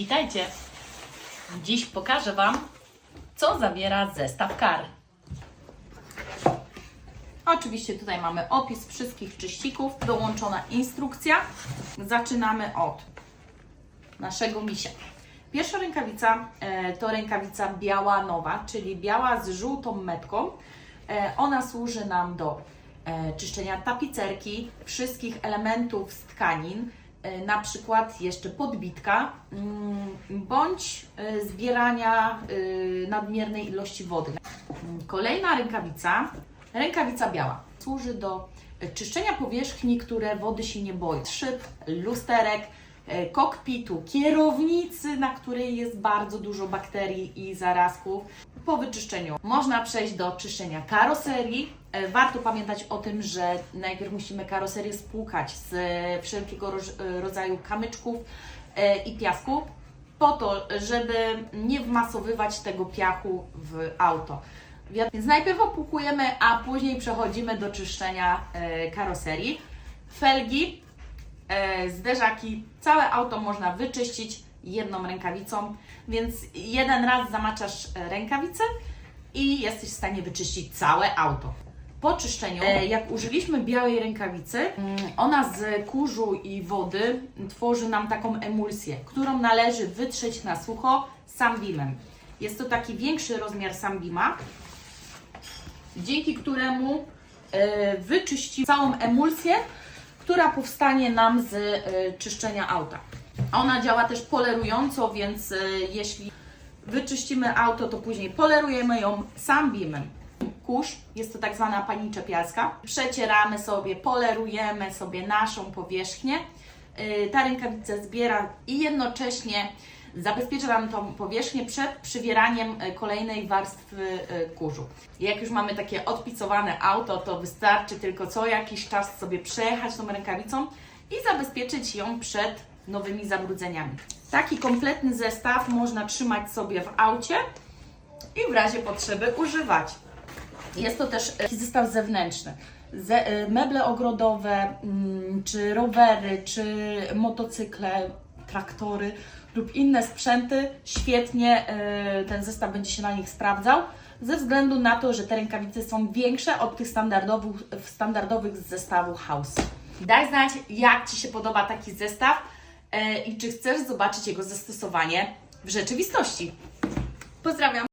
Witajcie! Dziś pokażę Wam, co zawiera zestaw kar. Oczywiście tutaj mamy opis wszystkich czyścików, dołączona instrukcja. Zaczynamy od naszego misia. Pierwsza rękawica e, to rękawica biała nowa, czyli biała z żółtą metką. E, ona służy nam do e, czyszczenia tapicerki, wszystkich elementów z tkanin, na przykład jeszcze podbitka, mm, bądź e, zbierania e, nadmiernej ilości wody. Kolejna rękawica, rękawica biała, służy do e, czyszczenia powierzchni, które wody się nie boją. Szyb, lusterek, e, kokpitu, kierownicy, na której jest bardzo dużo bakterii i zarazków. Po wyczyszczeniu można przejść do czyszczenia karoserii. E, Warto pamiętać o tym, że najpierw musimy karoserię spłukać z e, wszelkiego e, rodzaju kamyczków e, i piasku, po to, żeby nie wmasowywać tego piachu w auto. Wi- Więc najpierw opłukujemy, a później przechodzimy do czyszczenia e, karoserii. Felgi, e, zderzaki, całe auto można wyczyścić jedną rękawicą, więc jeden raz zamaczasz e, rękawicę i jesteś w stanie wyczyścić całe auto. Po czyszczeniu, e, jak użyliśmy białej rękawicy, mm, ona z kurzu i wody tworzy nam taką emulsję, którą należy wytrzeć na sucho sambimem. Jest to taki większy rozmiar sambima, dzięki któremu e, wyczyści całą emulsję, która powstanie nam z e, czyszczenia auta. Ona działa też polerująco, więc e, jeśli wyczyścimy auto, to później polerujemy ją sambimem. Kurz, jest to tak zwana pani czepialska. Przecieramy sobie, polerujemy sobie naszą powierzchnię. E, Ta rękawica zbiera i jednocześnie zabezpiecza nam tą powierzchnię przed przywieraniem e, kolejnej warstwy e, kurzu. Jak już mamy takie odpicowane auto, to wystarczy tylko co jakiś czas sobie przejechać tą rękawicą i zabezpieczyć ją przed nowymi zabrudzeniami. Taki kompletny zestaw można trzymać sobie w aucie i w razie potrzeby używać. Jest to też taki zestaw zewnętrzny. Ze, meble ogrodowe, mm, czy rowery, czy motocykle, traktory lub inne sprzęty, świetnie y, ten zestaw będzie się na nich sprawdzał, ze względu na to, że te rękawice są większe od tych standardowych, standardowych z zestawu House. Daj znać, jak Ci się podoba taki zestaw y, i czy chcesz zobaczyć jego zastosowanie w rzeczywistości. Pozdrawiam!